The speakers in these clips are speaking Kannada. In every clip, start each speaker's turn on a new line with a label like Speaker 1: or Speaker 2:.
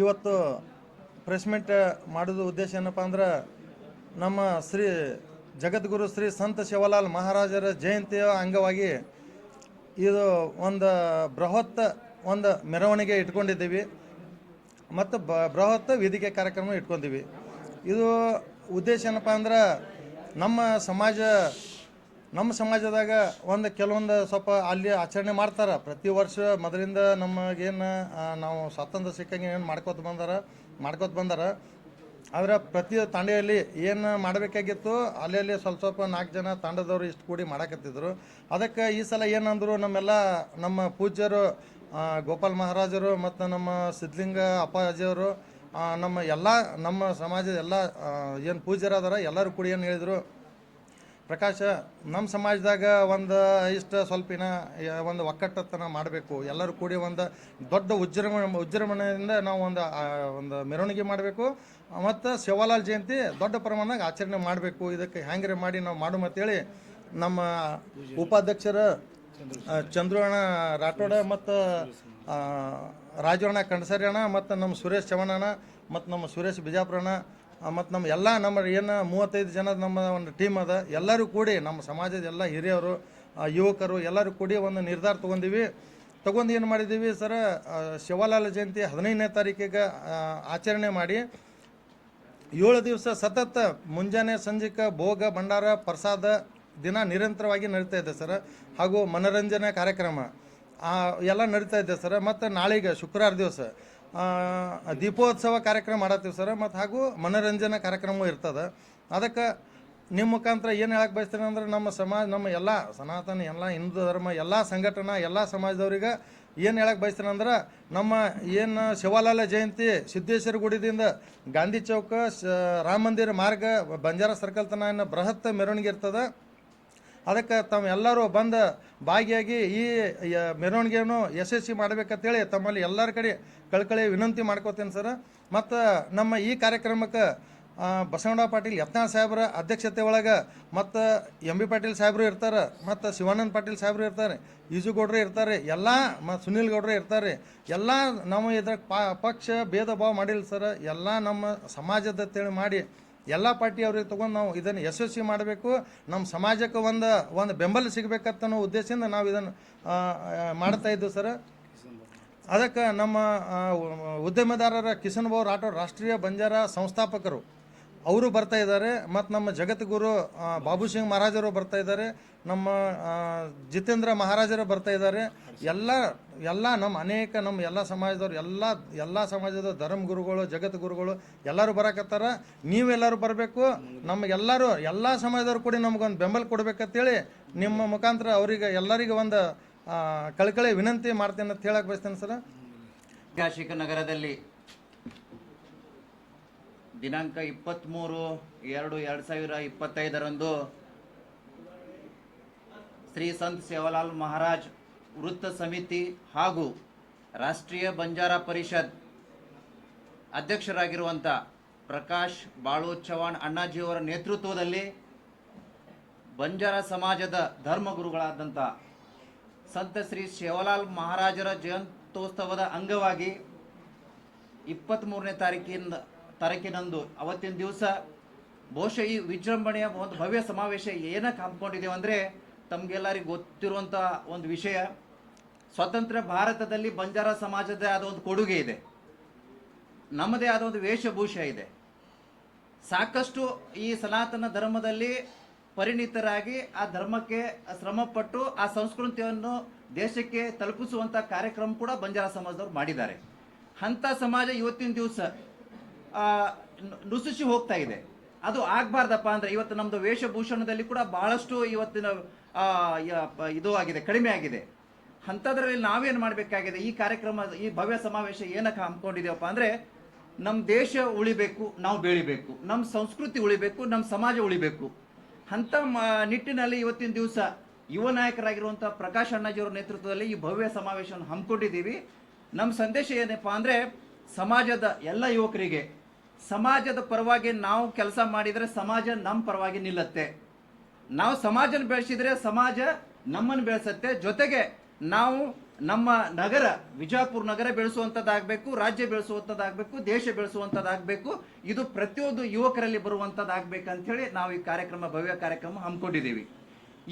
Speaker 1: ಇವತ್ತು ಪ್ರೆಸ್ ಮೀಟ್ ಮಾಡೋದು ಉದ್ದೇಶ ಏನಪ್ಪ ಅಂದ್ರೆ ನಮ್ಮ ಶ್ರೀ ಜಗದ್ಗುರು ಶ್ರೀ ಸಂತ ಶಿವಲಾಲ್ ಮಹಾರಾಜರ ಜಯಂತಿಯ ಅಂಗವಾಗಿ ಇದು ಒಂದು ಬೃಹತ್ ಒಂದು ಮೆರವಣಿಗೆ ಇಟ್ಕೊಂಡಿದ್ದೀವಿ. ಮತ್ತು ಬ ಬೃಹತ್ ವೇದಿಕೆ ಕಾರ್ಯಕ್ರಮ ಇಟ್ಕೊಂತೀವಿ ಇದು ಉದ್ದೇಶ ಏನಪ್ಪ ಅಂದ್ರೆ ನಮ್ಮ ಸಮಾಜ ನಮ್ಮ ಸಮಾಜದಾಗ ಒಂದು ಕೆಲವೊಂದು ಸ್ವಲ್ಪ ಅಲ್ಲಿ ಆಚರಣೆ ಮಾಡ್ತಾರೆ. ಪ್ರತಿ ವರ್ಷ ಮೊದಲಿಂದ ನಮಗೇನು ನಾವು ಸ್ವಾತಂತ್ರ್ಯ ಸಿಕ್ಕಂಗೆ ಏನು ಮಾಡ್ಕೊತ ಬಂದಾರ ಮಾಡ್ಕೊತ ಬಂದಾರ. ಆದ್ರೆ ಪ್ರತಿ ತಾಂಡೆಯಲ್ಲಿ ಏನು ಮಾಡಬೇಕಾಗಿತ್ತು, ಅಲ್ಲಿ ಸ್ವಲ್ಪ ಸ್ವಲ್ಪ ನಾಲ್ಕು ಜನ ತಾಂಡದವರು ಇಷ್ಟು ಕೂಡಿ ಮಾಡಕತ್ತಿದ್ರು. ಅದಕ್ಕೆ ಈ ಸಲ ಏನಂದ್ರು ನಮ್ಮೆಲ್ಲ ನಮ್ಮ ಪೂಜ್ಯರು ಗೋಪಾಲ್ ಮಹಾರಾಜರು ಮತ್ತು ನಮ್ಮ ಸಿದ್ಧಲಿಂಗ ಅಪ್ಪಾಜಿಯವರು ನಮ್ಮ ಎಲ್ಲ, ನಮ್ಮ ಸಮಾಜದ ಎಲ್ಲ ಏನು ಪೂಜ್ಯರಾದಾರ ಎಲ್ಲರೂ ಕೂಡಿ ಏನು ಹೇಳಿದರು ಪ್ರಕಾಶ ನಮ್ಮ ಸಮಾಜದಾಗ ಒಂದು ಇಷ್ಟು ಸ್ವಲ್ಪಿನ ಒಂದು ಒಕ್ಕಟ್ಟತನ ಮಾಡಬೇಕು. ಎಲ್ಲರೂ ಕೂಡಿ ಒಂದು ದೊಡ್ಡ ಉಜ್ಜೃಂಭ ಉಜ್ಜೃಂಭಣೆಯಿಂದ ನಾವು ಒಂದು ಒಂದು ಮೆರವಣಿಗೆ ಮಾಡಬೇಕು. ಮತ್ತು ಶಿವಲಾಲ್ ಜಯಂತಿ ದೊಡ್ಡ ಪ್ರಮಾಣದಾಗ ಆಚರಣೆ ಮಾಡಬೇಕು. ಇದಕ್ಕೆ ಹ್ಯಾಂಗ್ರೆ ಮಾಡಿ ನಾವು ಮಾಡು ಅಂತೇಳಿ ನಮ್ಮ ಉಪಾಧ್ಯಕ್ಷರ ಚಂದ್ರಣ್ಣ ರಾಠೋಡ ಮತ್ತು ರಾಜಣ್ಣ ಕಂಡಸರಿ ಅಣ್ಣ ಮತ್ತು ನಮ್ಮ ಸುರೇಶ್ ಚವಣಣ್ಣ ಮತ್ತು ನಮ್ಮ ಸುರೇಶ್ ಬಿಜಾಪುರಣ್ಣ ಮತ್ತು ನಮ್ಮ ಎಲ್ಲ ನಮ್ಮ ಏನು ಮೂವತ್ತೈದು ಜನ ನಮ್ಮ ಒಂದು ಟೀಮ್ ಅದ, ಎಲ್ಲರೂ ಕೂಡಿ ನಮ್ಮ ಸಮಾಜದ ಎಲ್ಲ ಹಿರಿಯರು ಯುವಕರು ಎಲ್ಲರೂ ಕೂಡಿ ಒಂದು ನಿರ್ಧಾರ ತೊಗೊಂಡಿವಿ. ತೊಗೊಂಡು ಏನು ಮಾಡಿದ್ದೀವಿ ಸರ ಶಿವಲಾಲ ಜಯಂತಿ ಹದಿನೈದನೇ ತಾರೀಕಿಗೆ ಆಚರಣೆ ಮಾಡಿ, ಏಳು ದಿವಸ ಸತತ ಮುಂಜಾನೆ ಸಂಜೆಕ ಭೋಗ, ಭಂಡಾರ, ಪ್ರಸಾದ ದಿನ ನಿರಂತರವಾಗಿ ನಡೀತಾ ಇದೆ ಸರ್, ಹಾಗೂ ಮನೋರಂಜನೆ ಕಾರ್ಯಕ್ರಮ ಎಲ್ಲ ನಡೀತಾ ಇದೆ ಸರ್, ಮತ್ತು ನಾಳೆಗೆ ಶುಕ್ರವಾರ ದಿವಸ. ದೀಪೋತ್ಸವ ಕಾರ್ಯಕ್ರಮ ಮಾಡತ್ತೀವಿ ಸರ್. ಮತ್ತು ಹಾಗೂ ಮನೋರಂಜನಾ ಕಾರ್ಯಕ್ರಮ ಇರ್ತದೆ. ಅದಕ್ಕೆ ನಿಮ್ಮ ಮುಖಾಂತರ ಏನು ಹೇಳಕ್ಕೆ ಬಯಸ್ತೀನಿ ಅಂದ್ರೆ ನಮ್ಮ ಸಮಾಜ, ನಮ್ಮ ಎಲ್ಲ ಸನಾತನ, ಎಲ್ಲ ಹಿಂದೂ ಧರ್ಮ, ಎಲ್ಲ ಸಂಘಟನಾ, ಎಲ್ಲ ಸಮಾಜದವ್ರಿಗೆ ಏನು ಹೇಳಕ್ಕೆ ಬಯಸ್ತೀನಿ ಅಂದ್ರೆ ನಮ್ಮ ಏನು ಶಿವಲಾಲ ಜಯಂತಿ ಸಿದ್ದೇಶ್ವರ ಗುಡಿದಿಂದ ಗಾಂಧಿ ಚೌಕ ರಾಮ ಮಂದಿರ ಮಾರ್ಗ, ಬಂಜಾರ ಸರ್ಕಲ್ ತನ ಬೃಹತ್ ಮೆರವಣಿಗೆ ಇರ್ತದೆ. ಅದಕ್ಕೆ ತಾವೆಲ್ಲರೂ ಬಂದು ಭಾಗಿಯಾಗಿ ಈ ಮೆರವಣಿಗೆಯನ್ನು ಯಶಸ್ವಿ ಮಾಡಬೇಕಂತೇಳಿ ತಮ್ಮಲ್ಲಿ ಎಲ್ಲರ ಕಡೆ ಕಳ್ಕಳಿ ವಿನಂತಿ ಮಾಡ್ಕೋತೀನಿ ಸರ್. ಮತ್ತು ನಮ್ಮ ಈ ಕಾರ್ಯಕ್ರಮಕ್ಕೆ ಬಸವಣ್ಣ ಪಾಟೀಲ್, ಯತ್ನಾಳ್ ಸಾಹೇಬ್ರ ಅಧ್ಯಕ್ಷತೆ ಒಳಗೆ ಮತ್ತು ಎಂ ಬಿ ಪಾಟೀಲ್ ಸಾಹೇಬರು ಇರ್ತಾರೆ, ಮತ್ತು ಶಿವಾನಂದ ಪಾಟೀಲ್ ಸಾಹೇಬರು ಇರ್ತಾರೆ ಈಜುಗೌಡ್ರು ಇರ್ತಾರೆ, ಎಲ್ಲ ಮ, ಸುನೀಲ್ ಗೌಡ್ರು ಇರ್ತಾರೆ, ಎಲ್ಲ ನಾವು ಇದ್ರಾಗ ಪಕ್ಷ ಭೇದ ಭಾವ ಮಾಡಿಲ್ಲ ಸರ್. ಎಲ್ಲ ನಮ್ಮ ಸಮಾಜದ ಅಂತೇಳಿ ಮಾಡಿ ಎಲ್ಲ ಪಾರ್ಟಿ ಅವ್ರಿಗೆ ತೊಗೊಂಡು ನಾವು ಇದನ್ನು ಯಶಸ್ವಿ ಮಾಡಬೇಕು. ನಮ್ಮ ಸಮಾಜಕ್ಕೆ ಒಂದು ಒಂದು ಬೆಂಬಲ ಸಿಗಬೇಕಂತ ಅನ್ನೋ ಉದ್ದೇಶದಿಂದ ನಾವು ಇದನ್ನು ಮಾಡ್ತಾ ಇದ್ದೀವಿ ಸರ್. ಅದಕ್ಕೆ ನಮ್ಮ ಉದ್ಯಮದಾರರ ಕಿಶನ್ ರಾಠೋಡ್ ರಾಷ್ಟ್ರೀಯ ಬಂಜಾರ ಸಂಸ್ಥಾಪಕರು ಅವರು ಬರ್ತಾ ಇದ್ದಾರೆ, ಮತ್ತು ನಮ್ಮ ಜಗದ್ಗುರು ಬಾಬು ಸಿಂಗ್ ಮಹಾರಾಜರು ಬರ್ತಾ ಇದ್ದಾರೆ, ನಮ್ಮ ಜಿತೇಂದ್ರ ಮಹಾರಾಜರು ಬರ್ತಾ ಇದ್ದಾರೆ. ಎಲ್ಲ ಎಲ್ಲ ನಮ್ಮ ಅನೇಕ ನಮ್ಮ ಎಲ್ಲ ಸಮಾಜದವ್ರು, ಎಲ್ಲ ಎಲ್ಲ ಸಮಾಜದ ಧರ್ಮಗುರುಗಳು ಜಗದ್ಗುರುಗಳು ಎಲ್ಲರೂ ಬರಕತ್ತಾರ. ನೀವೆಲ್ಲರೂ ಬರಬೇಕು. ನಮಗೆಲ್ಲರೂ ಎಲ್ಲ ಸಮಾಜದವ್ರು ಕೂಡ ನಮಗೊಂದು ಬೆಂಬಲ ಕೊಡ್ಬೇಕಂತೇಳಿ ನಿಮ್ಮ ಮುಖಾಂತರ ಅವರಿಗೆ ಎಲ್ಲರಿಗೆ ಒಂದು ಕಳಕಳಿ ವಿನಂತಿ ಮಾಡ್ತೇನೆ ಅಂತ ಹೇಳಕ್ಕೆ ಬಯಸ್ತೇನೆ ಸರ್.
Speaker 2: ನಗರದಲ್ಲಿ ದಿನಾಂಕ ಇಪ್ಪತ್ತ್ಮೂರು ಎರಡು ಎರಡು ಸಾವಿರ ಇಪ್ಪತ್ತೈದರಂದು ಶ್ರೀ ಸಂತ್ ಸೇವಾಲಾಲ್ ಮಹಾರಾಜ್ ವೃತ್ತ ಸಮಿತಿ ಹಾಗೂ ರಾಷ್ಟ್ರೀಯ ಬಂಜಾರ ಪರಿಷತ್ ಅಧ್ಯಕ್ಷರಾಗಿರುವಂಥ ಪ್ರಕಾಶ್ ಬಾಳು ಚವಾಣ್ ಅಣ್ಣಾಜಿಯವರ ನೇತೃತ್ವದಲ್ಲಿ ಬಂಜಾರ ಸಮಾಜದ ಧರ್ಮಗುರುಗಳಾದಂಥ ಸಂತ ಶ್ರೀ ಶಿವಲಾಲ್ ಮಹಾರಾಜರ ಜಯಂತ್ಯೋತ್ಸವದ ಅಂಗವಾಗಿ ಇಪ್ಪತ್ತ್ಮೂರನೇ ತಾರೀಕಿನ ತಾರೀಕಿನಂದು ಅವತ್ತಿನ ದಿವಸ ಬಹುಶಃ ಈ ವಿಜೃಂಭಣೆಯ ಒಂದು ಭವ್ಯ ಸಮಾವೇಶ ಏನಕ್ಕೆ ಹಮ್ಮಿಕೊಂಡಿದ್ದೇವೆ ಅಂದರೆ ತಮಗೆಲ್ಲರಿಗೂ ಗೊತ್ತಿರುವಂಥ ಒಂದು ವಿಷಯ. ಸ್ವತಂತ್ರ ಭಾರತದಲ್ಲಿ ಬಂಜಾರ ಸಮಾಜದ ಆದ ಒಂದು ಕೊಡುಗೆ ಇದೆ. ನಮ್ಮದೇ ಆದ ಒಂದು ವೇಷಭೂಷ ಇದೆ. ಸಾಕಷ್ಟು ಈ ಸನಾತನ ಧರ್ಮದಲ್ಲಿ ಪರಿಣಿತರಾಗಿ ಆ ಧರ್ಮಕ್ಕೆ ಶ್ರಮಪಟ್ಟು ಆ ಸಂಸ್ಕೃತಿಯನ್ನು ದೇಶಕ್ಕೆ ತಲುಪಿಸುವಂಥ ಕಾರ್ಯಕ್ರಮ ಕೂಡ ಬಂಜಾರ ಸಮಾಜದವ್ರು ಮಾಡಿದ್ದಾರೆ. ಅಂಥ ಸಮಾಜ ಇವತ್ತಿನ ದಿವಸ ನುಸುಚಿ ಹೋಗ್ತಾ ಇದೆ ಅದು ಆಗ್ಬಾರ್ದಪ್ಪ ಅಂದ್ರೆ ಇವತ್ತು ನಮ್ದು ವೇಷಭೂಷಣದಲ್ಲಿ ಕೂಡ ಬಹಳಷ್ಟು ಇವತ್ತಿನ ಇದು ಆಗಿದೆ, ಕಡಿಮೆ ಆಗಿದೆ. ಅಂಥದ್ರಲ್ಲಿ ನಾವೇನು ಮಾಡಬೇಕಾಗಿದೆ? ಈ ಕಾರ್ಯಕ್ರಮ, ಈ ಭವ್ಯ ಸಮಾವೇಶ ಏನಕ್ಕೆ ಹಮ್ಮಿಕೊಂಡಿದ್ದೇವಪ್ಪ ಅಂದ್ರೆ ನಮ್ಮ ದೇಶ ಉಳಿಬೇಕು, ನಾವು ಬೆಳಿಬೇಕು. ನಮ್ಮ ಸಂಸ್ಕೃತಿ ಉಳಿಬೇಕು ನಮ್ಮ ಸಮಾಜ ಉಳಿಬೇಕು. ಮ- ನಿಟ್ಟಿನಲ್ಲಿ ಇವತ್ತಿನ ದಿವಸ ಯುವ ನಾಯಕರಾಗಿರುವಂಥ ಪ್ರಕಾಶ್ ಅಣ್ಣಾಜಿಯವರ ನೇತೃತ್ವದಲ್ಲಿ ಈ ಭವ್ಯ ಸಮಾವೇಶವನ್ನು ಹಮ್ಮಿಕೊಂಡಿದ್ದೀವಿ. ನಮ್ಮ ಸಂದೇಶ ಏನಪ್ಪಾ ಅಂದ್ರೆ, ಸಮಾಜದ ಎಲ್ಲ ಯುವಕರಿಗೆ ಸಮಾಜದ ಪರವಾಗಿ ನಾವು ಕೆಲಸ ಮಾಡಿದರೆ ಸಮಾಜ ನಮ್ಮ ಪರವಾಗಿ ನಿಲ್ಲತ್ತೆ. ನಾವು ಸಮಾಜನ ಬೆಳೆಸಿದರೆ ಸಮಾಜ ನಮ್ಮನ್ನು ಬೆಳೆಸತ್ತೆ. ಜೊತೆಗೆ ನಾವು ನಮ್ಮ ನಗರ ವಿಜಯಪುರ ನಗರ ಬೆಳೆಸುವಂಥದ್ದಾಗಬೇಕು ರಾಜ್ಯ ಬೆಳೆಸುವಂಥದ್ದಾಗಬೇಕು ದೇಶ ಬೆಳೆಸುವಂಥದ್ದಾಗಬೇಕು ಇದು ಪ್ರತಿಯೊಂದು ಯುವಕರಲ್ಲಿ ಬರುವಂಥದ್ದಾಗಬೇಕು ಹೇಳಿ ನಾವು ಈ ಕಾರ್ಯಕ್ರಮ, ಭವ್ಯ ಕಾರ್ಯಕ್ರಮ ಹಮ್ಮಿಕೊಂಡಿದ್ದೀವಿ.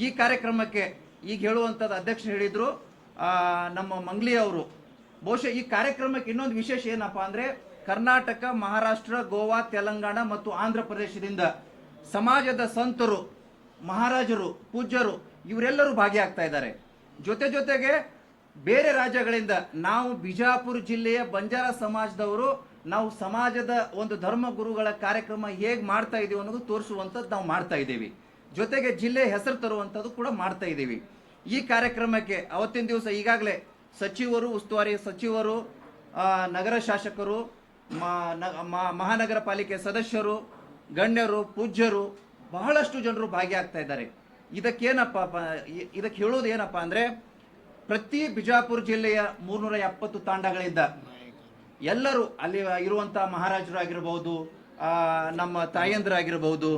Speaker 2: ಈ ಕಾರ್ಯಕ್ರಮಕ್ಕೆ ಈಗ ಹೇಳುವಂಥದ್ದು ಅಧ್ಯಕ್ಷರು ಹೇಳಿದರು ನಮ್ಮ ಮಂಗ್ಲಿ ಅವರು. ಬಹುಶಃ ಈ ಕಾರ್ಯಕ್ರಮಕ್ಕೆ ಇನ್ನೊಂದು ವಿಶೇಷ ಏನಪ್ಪಾ ಅಂದ್ರೆ ಕರ್ನಾಟಕ, ಮಹಾರಾಷ್ಟ್ರ, ಗೋವಾ, ತೆಲಂಗಾಣ ಮತ್ತು ಆಂಧ್ರ ಪ್ರದೇಶದಿಂದ ಸಮಾಜದ ಸಂತರು, ಮಹಾರಾಜರು, ಪೂಜ್ಯರು ಇವರೆಲ್ಲರೂ ಭಾಗಿಯಾಗ್ತಾ ಇದ್ದಾರೆ. ಜೊತೆ ಜೊತೆಗೆ ಬೇರೆ ರಾಜ್ಯಗಳಿಂದ ನಾವು ಬಿಜಾಪುರ ಜಿಲ್ಲೆಯ ಬಂಜಾರ ಸಮಾಜದವರು, ನಾವು ಸಮಾಜದ ಒಂದು ಧರ್ಮ ಗುರುಗಳ ಕಾರ್ಯಕ್ರಮ ಹೇಗೆ ಮಾಡ್ತಾ ಇದೀವಿ ಅನ್ನೋದು ತೋರಿಸುವಂಥದ್ದು ನಾವು ಮಾಡ್ತಾ ಇದ್ದೀವಿ. ಜೊತೆಗೆ ಜಿಲ್ಲೆ ಹೆಸರು ತರುವಂಥದ್ದು ಕೂಡ ಮಾಡ್ತಾ ಇದ್ದೀವಿ. ಈ ಕಾರ್ಯಕ್ರಮಕ್ಕೆ ಅವತ್ತಿನ ದಿವಸ ಈಗಾಗಲೇ ಸಚಿವರು, ಉಸ್ತುವಾರಿ ಸಚಿವರು ನಗರ ಶಾಸಕರು ಮಹಾನಗರ ಪಾಲಿಕೆ ಸದಸ್ಯರು ಗಣ್ಯರು ಪೂಜ್ಯರು ಬಹಳಷ್ಟು ಜನರು ಭಾಗಿಯಾಗ್ತಾ ಇದ್ದಾರೆ. ಇದಕ್ಕೇನಪ್ಪ ಇದಕ್ಕೆ ಹೇಳೋದು ಏನಪ್ಪಾ ಅಂದ್ರೆ ಪ್ರತಿ ಬಿಜಾಪುರ ಜಿಲ್ಲೆಯ ಮೂರ್ನೂರ ಎಪ್ಪತ್ತು ತಾಂಡಗಳಿಂದ ಎಲ್ಲರೂ ಅಲ್ಲಿ ಆಗಿರಬಹುದು ಆ, ನಮ್ಮ ತಾಯಂದ್ರಾಗಿರಬಹುದು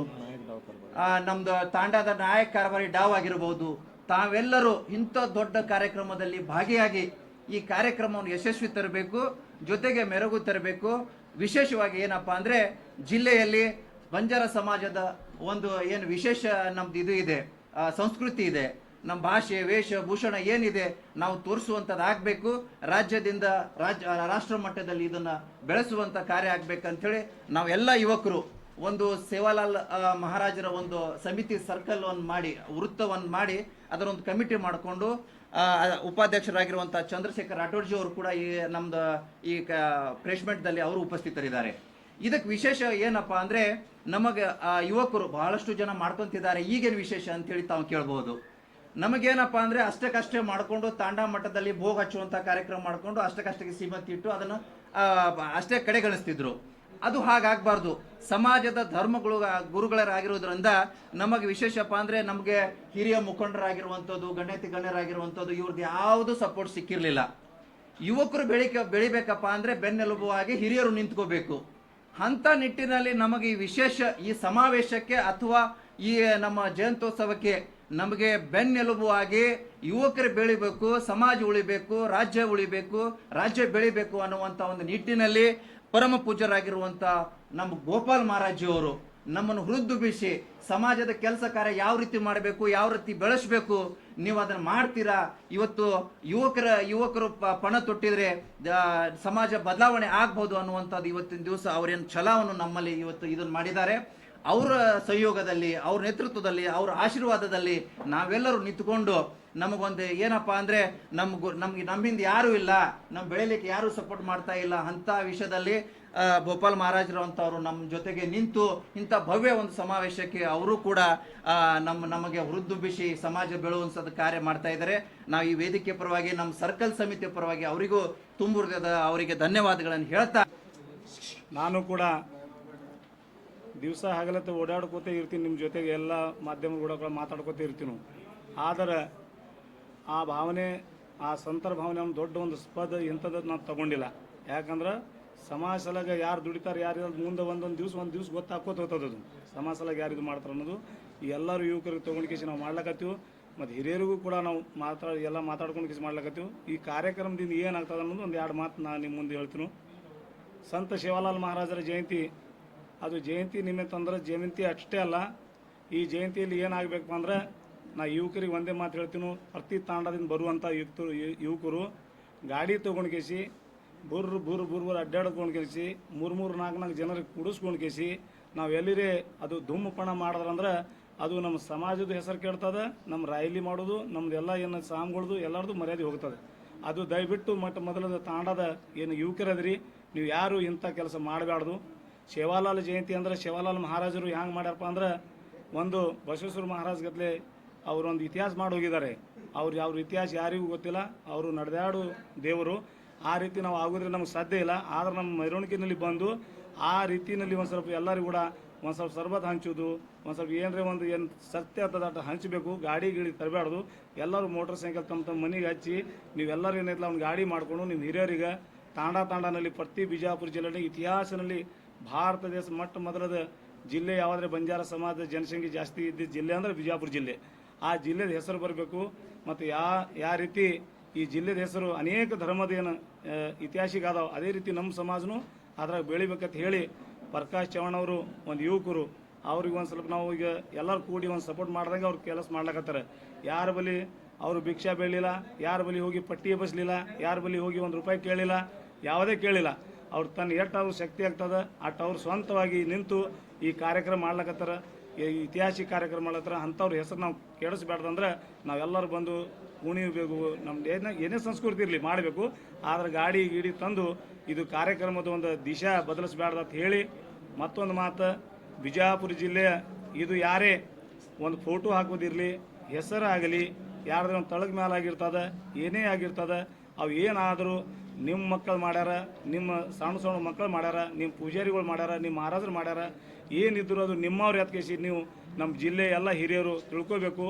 Speaker 2: ಆ, ನಮ್ದು ತಾಂಡದ ನಾಯಕ ಕಾರ್ಬಾರಿ ಡಾವ್ ಆಗಿರಬಹುದು ತಾವೆಲ್ಲರೂ ಇಂಥ ದೊಡ್ಡ ಕಾರ್ಯಕ್ರಮದಲ್ಲಿ ಭಾಗಿಯಾಗಿ ಈ ಕಾರ್ಯಕ್ರಮವನ್ನು ಯಶಸ್ವಿ ತರಬೇಕು. ಜೊತೆಗೆ ಮೆರುಗು ತರಬೇಕು. ವಿಶೇಷವಾಗಿ ಏನಪ್ಪಾ ಅಂದ್ರೆ ಜಿಲ್ಲೆಯಲ್ಲಿ ಬಂಜಾರ ಸಮಾಜದ ಒಂದು ಏನು ವಿಶೇಷ ನಮ್ದು ಇದು ಇದೆ ಸಂಸ್ಕೃತಿ ಇದೆ. ನಮ್ಮ ಭಾಷೆ, ವೇಷ, ಭೂಷಣ ಏನಿದೆ ನಾವು ತೋರಿಸುವಂಥದ್ದು ಆಗಬೇಕು. ರಾಜ್ಯದಿಂದ ರಾಜ್ಯ ರಾಷ್ಟ್ರ ಮಟ್ಟದಲ್ಲಿ ಇದನ್ನು ಬೆಳೆಸುವಂತ ಕಾರ್ಯ ಆಗ್ಬೇಕಂತೇಳಿ ನಾವೆಲ್ಲ ಯುವಕರು ಒಂದು ಸೇವಾಲಾಲ್ ಮಹಾರಾಜರ ಒಂದು ಸಮಿತಿ ಸರ್ಕಲ್ ಒಂದು ಮಾಡಿ ವೃತ್ತವನ್ನು ಮಾಡಿ ಅದರ ಒಂದು ಕಮಿಟಿ ಮಾಡಿಕೊಂಡು ಉಪಾಧ್ಯಕ್ಷರಾಗಿರುವಂಥ ಚಂದ್ರಶೇಖರ್ ರಾಠೋಡ್ಜಿ ಅವರು ಕೂಡ ಈ ನಮ್ದು ಈ ಪ್ಲೇಸ್ಮೆಂಟ್ದಲ್ಲಿ ಅವರು ಉಪಸ್ಥಿತರಿದ್ದಾರೆ. ಇದಕ್ಕೆ ವಿಶೇಷ ಏನಪ್ಪಾ ಅಂದ್ರೆ ನಮಗೆ ಯುವಕರು ಬಹಳಷ್ಟು ಜನ ಮಾಡ್ಕೊಂತಿದ್ದಾರೆ. ಈಗೇನು ವಿಶೇಷ ಅಂತೇಳಿ ತಾವು ಕೇಳ್ಬೋದು. ನಮಗೇನಪ್ಪ ಅಂದ್ರೆ ಅಷ್ಟಕ್ಕಷ್ಟೇ ಮಾಡ್ಕೊಂಡು ತಾಂಡ ಮಟ್ಟದಲ್ಲಿ ಭೋಗ ಹಚ್ಚುವಂಥ ಕಾರ್ಯಕ್ರಮ ಮಾಡ್ಕೊಂಡು ಅಷ್ಟಕ್ಕಷ್ಟಕ್ಕೆ ಸೀಮಂತಿಟ್ಟು ಅದನ್ನು ಅಷ್ಟೇ ಕಡೆಗಣಿಸ್ತಿದ್ರು. ಅದು ಹಾಗಾಗಬಾರ್ದು. ಸಮಾಜದ ಧರ್ಮಗಳು ಗುರುಗಳರಾಗಿರೋದ್ರಿಂದ ನಮಗೆ ವಿಶೇಷಪ್ಪ ಅಂದ್ರೆ ನಮಗೆ ಹಿರಿಯ ಮುಖಂಡರಾಗಿರುವಂಥದ್ದು, ಗಣ್ಯತಿ ಗಣ್ಯರಾಗಿರುವಂಥದ್ದು ಇವ್ರದ್ದು ಯಾವುದು ಸಪೋರ್ಟ್ ಸಿಕ್ಕಿರಲಿಲ್ಲ. ಯುವಕರು ಬೆಳಿಕ, ಬೆಳಿಬೇಕಪ್ಪ ಅಂದ್ರೆ ಬೆನ್ನೆಲುಬುವಾಗಿ ಹಿರಿಯರು ನಿಂತ್ಕೋಬೇಕು. ಅಂತ ನಿಟ್ಟಿನಲ್ಲಿ ನಮಗೆ ಈ ವಿಶೇಷ ಈ ಸಮಾವೇಶಕ್ಕೆ ಅಥವಾ ಈ ನಮ್ಮ ಜಯಂತ್ಯೋತ್ಸವಕ್ಕೆ ನಮಗೆ ಬೆನ್ನೆಲುಬುವಾಗಿ ಯುವಕರು ಬೆಳಿಬೇಕು, ಸಮಾಜ ಉಳಿಬೇಕು, ರಾಜ್ಯ ಉಳಿಬೇಕು, ರಾಜ್ಯ ಬೆಳಿಬೇಕು ಅನ್ನುವಂಥ ಒಂದು ನಿಟ್ಟಿನಲ್ಲಿ ಪರಮ ಪೂಜ್ಯರಾಗಿರುವಂಥ ನಮ್ಮ ಗೋಪಾಲ್ ಮಹಾರಾಜಿಯವರು ನಮ್ಮನ್ನು ಹೃದ್ದುಬಿಸಿ ಸಮಾಜದ ಕೆಲಸ ಕಾರ್ಯ ಯಾವ ರೀತಿ ಮಾಡಬೇಕು, ಯಾವ ರೀತಿ ಬೆಳೆಸಬೇಕು, ನೀವು ಅದನ್ನ ಮಾಡ್ತೀರಾ? ಇವತ್ತು ಯುವಕರ, ಯುವಕರು ಪಣ ತೊಟ್ಟಿದ್ರೆ ಸಮಾಜ ಬದಲಾವಣೆ ಆಗ್ಬೋದು ಅನ್ನುವಂಥದ್ದು ಇವತ್ತಿನ ದಿವಸ ಅವರೇನು ಛಲವನ್ನು ನಮ್ಮಲ್ಲಿ ಇವತ್ತು ಇದನ್ನು ಮಾಡಿದ್ದಾರೆ. ಅವರ ಸಹಯೋಗದಲ್ಲಿ, ಅವ್ರ ನೇತೃತ್ವದಲ್ಲಿ, ಅವರ ಆಶೀರ್ವಾದದಲ್ಲಿ ನಾವೆಲ್ಲರೂ ನಿಂತ್ಕೊಂಡು ನಮಗೊಂದು ಏನಪ್ಪಾ ಅಂದ್ರೆ ನಮ್ಗು ನಮಗೆ ನಮ್ಮಿಂದ ಯಾರು ಇಲ್ಲ ನಮ್ಮ ಬೆಳಿಲಿಕ್ಕೆ ಯಾರು ಸಪೋರ್ಟ್ ಮಾಡ್ತಾ ಇಲ್ಲ ಅಂತ ವಿಷಯದಲ್ಲಿ ಭೋಪಾಲ್ ಮಹಾರಾಜರು ಅಂತವರು ನಮ್ಮ ಜೊತೆಗೆ ನಿಂತು ಇಂಥ ಭವ್ಯ ಒಂದು ಸಮಾವೇಶಕ್ಕೆ ಅವರು ಕೂಡ ನಮ್ಮ ನಮಗೆ ವೃದ್ಧುಬಿಸಿ ಸಮಾಜ ಬೆಳೆಯುವಂಥದ್ದು ಕಾರ್ಯ ಮಾಡ್ತಾ ಇದ್ದಾರೆ. ನಾವು ಈ ವೇದಿಕೆ ಪರವಾಗಿ ನಮ್ಮ ಸರ್ಕಲ್ ಸಮಿತಿ ಪರವಾಗಿ ಅವರಿಗೂ ತುಂಬ ಅವರಿಗೆ ಧನ್ಯವಾದಗಳನ್ನು ಹೇಳ್ತಾ
Speaker 3: ನಾನು ಕೂಡ ದಿವಸ ಹಗಲತ್ತ ಓಡಾಡ್ಕೋತ ಇರ್ತೀನಿ ನಿಮ್ಮ ಜೊತೆಗೆ ಎಲ್ಲ ಮಾಧ್ಯಮ ಕೂಡ ಕೂಡ ಮಾತಾಡ್ಕೋತ ಇರ್ತೀನಿ. ಆದರೆ ಆ ಭಾವನೆ, ಆ ಸಂತರ ಭಾವನೆ ಒಂದು ದೊಡ್ಡ ಒಂದು ಸ್ಪದ ಇಂಥದ್ದು ನಾನು ತಗೊಂಡಿಲ್ಲ. ಯಾಕಂದ್ರೆ ಸಮಾಜ ಸಲಗ ಯಾರು ದುಡಿತಾರೆ, ಯಾರು ಮುಂದೆ ಒಂದೊಂದು ದಿವ್ಸ, ಒಂದು ದಿವ್ಸ ಗೊತ್ತಾಕೋತ ಹೋಗ್ತದದು ಸಮಾಜ ಸಲಗ ಯಾರು ಇದು ಮಾಡ್ತಾರೆ ಅನ್ನೋದು ಎಲ್ಲರೂ ಯುವಕರಿಗೆ ತೊಗೊಂಡ್ಕೇಸಿ ನಾವು ಮಾಡ್ಲಕತ್ತೀವಿ. ಮತ್ತು ಹಿರಿಯರಿಗೂ ಕೂಡ ನಾವು ಮಾತಾಡ ಎಲ್ಲ ಮಾತಾಡ್ಕೊಂಡು ಕೇಸಿ ಮಾಡ್ಲಕತ್ತೀವಿ. ಈ ಕಾರ್ಯಕ್ರಮದಿಂದ ಏನಾಗ್ತದೆ ಅನ್ನೋದು ಒಂದು ಎರಡು ಮಾತು ನಾನು ನಿಮ್ಮ ಮುಂದೆ ಹೇಳ್ತೀನಿ. ಸಂತ ಶಿವಲಾಲ್ ಮಹಾರಾಜರ ಜಯಂತಿ ಅದು ಜಯಂತಿ ನಿಮಿತ್ತ ಅಂದ್ರೆ ಜಯಂತಿ ಅಷ್ಟೇ ಅಲ್ಲ, ಈ ಜಯಂತಿಯಲ್ಲಿ ಏನಾಗಬೇಕು ಅಂದ್ರೆ ನಾ ಯುವಕರಿಗೆ ಒಂದೇ ಮಾತು ಹೇಳ್ತೀನಿ ಪ್ರತಿ ತಾಂಡದಿಂದ ಬರುವಂಥ ಯುಕ್ತರು ಯುವಕರು ಗಾಡಿ ತೊಗೊಂಡು ಕೇಸಿ ಬುರ್ ಬುರ್ ಬುರ್ ಬುರ್ ಅಡ್ಡಾಡ್ಕೊಂಡು ಕೇಸಿ, ಮೂರು ಮೂರು ನಾಲ್ಕು ನಾಲ್ಕು ಜನರಿಗೆ ಕುಡಿಸ್ಕೊಂಡು ಕೇಸಿ, ನಾವು ಎಲ್ಲಿರೇ ಅದು ಧೂಮಪಣ ಮಾಡಿದ್ರಂದ್ರೆ ಅದು ನಮ್ಮ ಸಮಾಜದ ಹೆಸರು ಕೇಳ್ತದೆ ನಮ್ಮ ರಾಯಲಿ ಮಾಡೋದು, ನಮ್ದು ಎಲ್ಲ ಏನು ಸಾಮ್ಗಳದು ಎಲ್ಲರದು ಮರ್ಯಾದೆ ಹೋಗ್ತದೆ. ಅದು ದಯವಿಟ್ಟು ಮೊಟ್ಟ ಮೊದಲದ ತಾಂಡದ ಏನು ಯುವಕರದ್ರಿ, ನೀವು ಯಾರು ಇಂಥ ಕೆಲಸ ಮಾಡಬಾರ್ದು ಶಿವಾಲಾಲ್ ಜಯಂತಿ ಅಂದ್ರೆ ಶಿವಾಲಾಲ್ ಮಹಾರಾಜರು ಹ್ಯಾಂಗೆ ಮಾಡ್ಯಾರಪ್ಪ ಅಂದ್ರೆ ಒಂದು ಬಸವೇಶ್ವರ ಮಹಾರಾಜ್ ಗದ್ಲೆ ಅವರೊಂದು ಇತಿಹಾಸ ಮಾಡಿ ಹೋಗಿದ್ದಾರೆ. ಅವ್ರು ಅವ್ರ ಇತಿಹಾಸ ಯಾರಿಗೂ ಗೊತ್ತಿಲ್ಲ. ಅವರು ನಡೆದಾಡು ದೇವರು. ಆ ರೀತಿ ನಾವು ಆಗೋದ್ರೆ ನಮ್ಗೆ ಸಾಧ್ಯ ಇಲ್ಲ. ಆದ್ರೆ ನಮ್ಮ ಮೆರವಣಿಗೆನಲ್ಲಿ ಬಂದು ಆ ರೀತಿಯಲ್ಲಿ ಒಂದು ಸ್ವಲ್ಪ ಎಲ್ಲರಿಗೂ ಕೂಡ ಒಂದು ಸ್ವಲ್ಪ ಸರ್ಬತ್ ಹಂಚೋದು, ಒಂದು ಸ್ವಲ್ಪ ಏನರೇ ಒಂದು ಏನು ಸತ್ಯ ಅಂತ ಅಟ್ ಹಂಚಬೇಕು, ಗಾಡಿ ಗಿಡಿ ತರಬಾರ್ದು ಎಲ್ಲರೂ ಮೋಟರ್ ಸೈಕಲ್ ತಮ್ಮ ತಮ್ಮ ಮನೆಗೆ ಹಚ್ಚಿ ನೀವೆಲ್ಲರೂ ಏನೈತಲ್ಲ ಒಂದು ಗಾಡಿ ಮಾಡಿಕೊಂಡು ನಿಮ್ಮ ಹಿರಿಯರಿಗೆ ತಾಂಡ ತಾಂಡನಲ್ಲಿ ಪ್ರತಿ ಬಿಜಾಪುರ ಜಿಲ್ಲೆಯಲ್ಲಿ ಇತಿಹಾಸನಲ್ಲಿ ಭಾರತ ದೇಶ ಮೊಟ್ಟ ಮೊದಲದ ಜಿಲ್ಲೆ ಯಾವುದೇ ಬಂಜಾರ ಸಮಾಜದ ಜನಸಂಖ್ಯೆ ಜಾಸ್ತಿ ಇದ್ದ ಜಿಲ್ಲೆ ಅಂದ್ರೆ ಬಿಜಾಪುರ ಜಿಲ್ಲೆ. ಆ ಜಿಲ್ಲೆದ ಹೆಸರು ಬರಬೇಕು. ಮತ್ತು ಯಾ ಯಾವ ರೀತಿ ಈ ಜಿಲ್ಲೆದ ಹೆಸರು ಅನೇಕ ಧರ್ಮದ ಏನು ಇತಿಹಾಸಿಕ ಇತಿಹಾಸಿಗೆ ಅದಾವ ಅದೇ ರೀತಿ ನಮ್ಮ ಸಮಾಜನೂ ಅದ್ರಾಗ ಬೆಳಿಬೇಕಂತ ಹೇಳಿ ಪ್ರಕಾಶ್ ಚವಾಣ್ ಅವರು ಒಂದು ಯುವಕರು, ಅವ್ರಿಗೆ ಒಂದು ಸ್ವಲ್ಪ ನಾವು ಈಗ ಎಲ್ಲರೂ ಕೂಡಿ ಒಂದು ಸಪೋರ್ಟ್ ಮಾಡ್ದಂಗೆ ಅವ್ರು ಕೆಲಸ ಮಾಡ್ಲಕತ್ತಾರೆ. ಯಾರ ಬಳಿ ಅವರು ಭಿಕ್ಷಾ ಬೆಳಿಲ್ಲ ಯಾರ ಬಳಿ ಹೋಗಿ ಪಟ್ಟಿ ಬಸ್ಲಿಲ್ಲ, ಯಾರ ಬಳಿ ಹೋಗಿ ಒಂದು ರೂಪಾಯಿ ಕೇಳಿಲ್ಲ, ಯಾವುದೇ ಕೇಳಿಲ್ಲ. ಅವ್ರು ತನ್ನ ಎಷ್ಟು ಅವ್ರ ಶಕ್ತಿ ಆಗ್ತದೆ ಅಷ್ಟು ಅವ್ರು ಸ್ವಂತವಾಗಿ ನಿಂತು ಈ ಕಾರ್ಯಕ್ರಮ ಮಾಡ್ಲಕತ್ತಾರ ಇತಿಹಾಸಿಕ ಕಾರ್ಯಕ್ರಮ ಮಾಡ್ಲತ್ತಾರ ಅಂಥವ್ರ ಹೆಸರು ನಾವು ಕೆಡಿಸ್ಬಾರ್ದಂದ್ರೆ ನಾವೆಲ್ಲರೂ ಬಂದು ಕುಣಿಬೇಕು ನಮ್ದು ಏನೇ ಏನೇ ಸಂಸ್ಕೃತಿ ಇರಲಿ ಮಾಡಬೇಕು, ಆದ್ರೆ ಗಾಡಿ ಗೀಡಿ ತಂದು ಇದು ಕಾರ್ಯಕ್ರಮದ ಒಂದು ದಿಶಾ ಬದಲಿಸ್ಬಾರ್ದು ಅಂತ ಹೇಳಿ ಮತ್ತೊಂದು ಮಾತು, ಬಿಜಾಪುರ ಜಿಲ್ಲೆ ಇದು ಯಾರೇ ಒಂದು ಫೋಟೋ ಹಾಕೋದಿರಲಿ, ಹೆಸರಾಗಲಿ, ಯಾರ್ದ್ರ ಒಂದು ತಳಗ ಮೇಲೆ ಆಗಿರ್ತದೆ, ಏನೇ ಆಗಿರ್ತದೆ, ಅವು ಏನಾದರೂ ನಿಮ್ಮ ಮಕ್ಕಳು ಮಾಡ್ಯಾರ, ನಿಮ್ಮ ಸಣ್ಣ ಸಣ್ಣ ಮಕ್ಕಳು ಮಾಡ್ಯಾರ ನಿಮ್ಮ ಪೂಜಾರಿಗಳು ಮಾಡ್ಯಾರ ನಿಮ್ಮ ಮಹಾರಾಜರು ಮಾಡ್ಯಾರ, ಏನಿದ್ರು ಅದು ನಿಮ್ಮವ್ರು ಎತ್ಕೇಸಿ ನೀವು ನಮ್ಮ ಜಿಲ್ಲೆ ಎಲ್ಲ ಹಿರಿಯರು ತಿಳ್ಕೊಬೇಕು.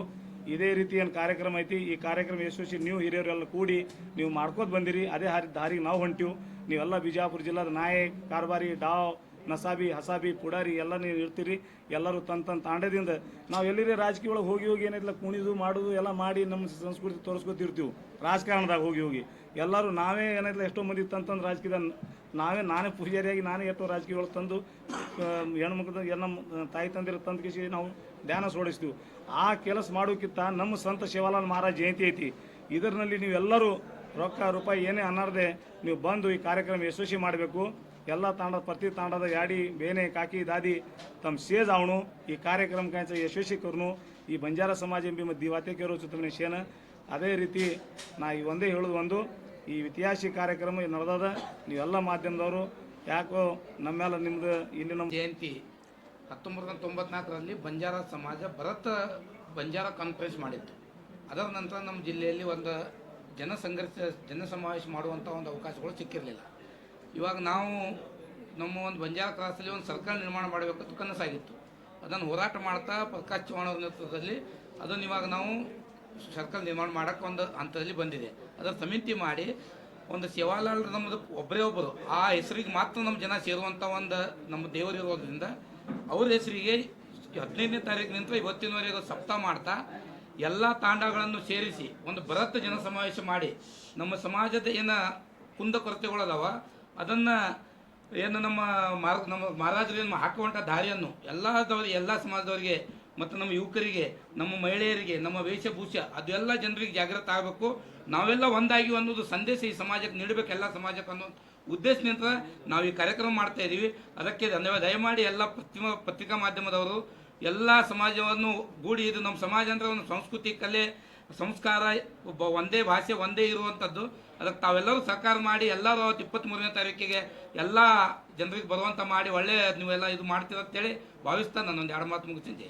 Speaker 3: ಇದೇ ರೀತಿ ಏನು ಕಾರ್ಯಕ್ರಮ ಐತಿ, ಈ ಕಾರ್ಯಕ್ರಮ ಯಶಸ್ವಿ ನೀವು ಹಿರಿಯರು ಎಲ್ಲ ಕೂಡಿ ನೀವು ಮಾಡ್ಕೋತ ಬಂದಿರಿ. ಅದೇ ಹಾರಿ ದಾರಿಗೆ ನಾವು ಹೊಂಟಿವು ನೀವೆಲ್ಲ ಬಿಜಾಪುರ ಜಿಲ್ಲಾದ ನಾಯಕ್, ಕಾರ್ಬಾರಿ ಡಾವ್ ನಸಾಬಿ, ಹಸಾಬಿ, ಪುಡಾರಿ ಎಲ್ಲ ನೀವು ಇರ್ತೀರಿ. ಎಲ್ಲರೂ ತನ್ನ ತನ್ನ ತಾಂಡದಿಂದ ನಾವು ಎಲ್ಲಿರೇ ರಾಜಕೀಯ ಒಳಗೆ ಹೋಗಿ ಹೋಗಿ ಏನಿಲ್ಲ, ಕುಣಿದು ಮಾಡೋದು ಎಲ್ಲ ಮಾಡಿ ನಮ್ಮ ಸಂಸ್ಕೃತಿ ತೋರಿಸ್ಕೊತಿರ್ತೀವಿ. ರಾಜಕಾರಣದಾಗ ಹೋಗಿ ಹೋಗಿ. ಎಲ್ಲರೂ ನಾವೇ ಏನಿಲ್ಲ, ಎಷ್ಟೋ ಮಂದಿ ತಂತಂದು ರಾಜಕೀಯದ ನಾವೇ, ನಾನೇ ಪೂಜಾರಿಯಾಗಿ ನಾನೇ ಎಷ್ಟೋ ರಾಜಕೀಯ ಒಳಗೆ ತಂದು ಹೆಣ್ಮಕ್ಳು ನಮ್ಮ ತಾಯಿ ತಂದಿರೋ ತಂದು ಕಿಸಿ ನಾವು ಧ್ಯಾನ ಸೋಡಿಸ್ತೀವಿ. ಆ ಕೆಲಸ ಮಾಡೋಕ್ಕಿಂತ ನಮ್ಮ ಸಂತ ಶಿವಲಾಲ್ ಮಹಾರಾಜ್ ಜಯಂತಿ ಐತಿ. ಇದರಲ್ಲಿ ನೀವೆಲ್ಲರೂ ರೊಕ್ಕ, ರೂಪಾಯಿ ಏನೇ ಅನ್ನರ್ದೆ ನೀವು ಬಂದು ಈ ಕಾರ್ಯಕ್ರಮ ಯಶಸ್ವಿ ಮಾಡಬೇಕು. ಎಲ್ಲ ತಾಂಡ ಪ್ರತಿ ತಾಂಡದ ಯಾಡಿ ಬೇನೆ, ಕಾಕಿ, ದಾದಿ ತಮ್ಮ ಸೇಜ್ ಅವನು, ಈ ಕಾರ್ಯಕ್ರಮ ಕಾಯ್ಸ ಯಶಸ್ವಿ ಕರ್ನು ಈ ಬಂಜಾರ ಸಮಾಜ ಎಂಬಿ ಮತ್ತು ದಿವಾತೆ ಕೇರೋ ಚುತ್ತಮನೆ ಶೇನ, ಅದೇ ರೀತಿ ನಾ ಈ ಒಂದೇ ಹೇಳೋದು ಒಂದು, ಈ ಇತಿಹಾಸಿ ಕಾರ್ಯಕ್ರಮ ನಡೆದದ, ನೀವೆಲ್ಲ ಮಾಧ್ಯಮದವರು, ಯಾಕೋ ನಮ್ಮೆಲ್ಲ ನಿಮ್ದು ಇಲ್ಲಿ ನಮ್ಮ
Speaker 4: ಜಯಂತಿ ಹತ್ತೊಂಬತ್ತು ತೊಂಬತ್ನಾಲ್ಕರಲ್ಲಿ ಬಂಜಾರ ಸಮಾಜ ಭರತ ಬಂಜಾರ ಕಾನ್ಫರೆನ್ಸ್ ಮಾಡಿತ್ತು. ಅದರ ನಂತರ ನಮ್ಮ ಜಿಲ್ಲೆಯಲ್ಲಿ ಒಂದು ಜನಸಂಘರ್ಷ ಜನಸಮಾವೇಶ ಮಾಡುವಂಥ ಒಂದು ಅವಕಾಶಗಳು ಸಿಕ್ಕಿರಲಿಲ್ಲ. ಇವಾಗ ನಾವು ನಮ್ಮ ಒಂದು ಬಂಜಾರ ಕ್ರಾಸಲ್ಲಿ ಒಂದು ಸರ್ಕಲ್ ನಿರ್ಮಾಣ ಮಾಡಬೇಕಂತ ಕನಸಾಗಿತ್ತು. ಅದನ್ನು ಹೋರಾಟ ಮಾಡ್ತಾ ಪ್ರಕಾಶ್ ಚೌಹಾಣ್ ಅವರ ನೇತೃತ್ವದಲ್ಲಿ ಅದನ್ನು ಇವಾಗ ನಾವು ಸರ್ಕಲ್ ನಿರ್ಮಾಣ ಮಾಡೋಕ್ಕೆ ಒಂದು ಹಂತದಲ್ಲಿ ಬಂದಿದೆ. ಅದರ ಸಮಿತಿ ಮಾಡಿ ಒಂದು ಸೇವಾಲಾಲ್ ನಮ್ಮದು ಒಬ್ಬರೇ ಒಬ್ಬರು. ಆ ಹೆಸರಿಗೆ ಮಾತ್ರ ನಮ್ಮ ಜನ ಸೇರುವಂಥ ಒಂದು ನಮ್ಮ ದೇವರು ಇರೋದ್ರಿಂದ ಅವ್ರ ಹೆಸರಿಗೆ ಹದಿನೈದನೇ ತಾರೀಕಿನಿಂದ ಇವತ್ತಿನವರೆಗೂ ಸಪ್ತಾಹ ಮಾಡ್ತಾ ಎಲ್ಲ ತಾಂಡಗಳನ್ನು ಸೇರಿಸಿ ಒಂದು ಬೃಹತ್ ಜನ ಸಮಾವೇಶ ಮಾಡಿ ನಮ್ಮ ಸಮಾಜದ ಏನ ಕುಂದಕೊರತೆಗಳದಾವ ಅದನ್ನು ಏನು ನಮ್ಮ ಮಾರ, ನಮ್ಮ ಮಹಾರಾಜರು ಏನು ಹಾಕುವಂಥ ದಾರಿಯನ್ನು ಎಲ್ಲದವ್ರಿಗೆ ಎಲ್ಲ ಸಮಾಜದವರಿಗೆ ಮತ್ತು ನಮ್ಮ ಯುವಕರಿಗೆ, ನಮ್ಮ ಮಹಿಳೆಯರಿಗೆ, ನಮ್ಮ ವೇಷಭೂಷ ಅದೆಲ್ಲ ಜನರಿಗೆ ಜಾಗೃತ ಆಗಬೇಕು. ನಾವೆಲ್ಲ ಒಂದಾಗಿ ಅನ್ನೋದು ಸಂದೇಶ ಈ ಸಮಾಜಕ್ಕೆ ನೀಡಬೇಕು, ಎಲ್ಲ ಸಮಾಜಕ್ಕೆ ಅನ್ನೋ ಉದ್ದೇಶದಿಂದ ನಾವು ಈ ಕಾರ್ಯಕ್ರಮ ಮಾಡ್ತಾ ಇದ್ದೀವಿ ಅದಕ್ಕೆ ಧನ್ಯವಾದ. ದಯಮಾಡಿ ಎಲ್ಲ ಪತ್ರಿಮ, ಪತ್ರಿಕಾ ಮಾಧ್ಯಮದವರು ಎಲ್ಲ ಸಮಾಜವನ್ನು ಗೂಡಿ, ಇದು ನಮ್ಮ ಸಮಾಜ ಅಂದರೆ ಒಂದು ಸಂಸ್ಕೃತಿ, ಕಲೆ ಸಂಸ್ಕಾರ ಒಂದೇ ಭಾಷೆ ಒಂದೇ ಇರುವಂಥದ್ದು ಅದಕ್ಕೆ ತಾವೆಲ್ಲರೂ ಸಹಕಾರ ಮಾಡಿ, ಎಲ್ಲರೂ ಅವತ್ತು ಇಪ್ಪತ್ತ್ಮೂರನೇ ತಾರೀಕಿಗೆ ಎಲ್ಲ ಜನರಿಗೆ ಬರುವಂಥ ಮಾಡಿ ಒಳ್ಳೆಯ ನೀವೆಲ್ಲ ಇದು ಮಾಡ್ತೀರ ಅಂತೇಳಿ ಭಾವಿಸ್ತಾ ನಾನು ಒಂದು ಎರಡು ಮಾತು ಮುಗಿಸ್ತೀನಿ.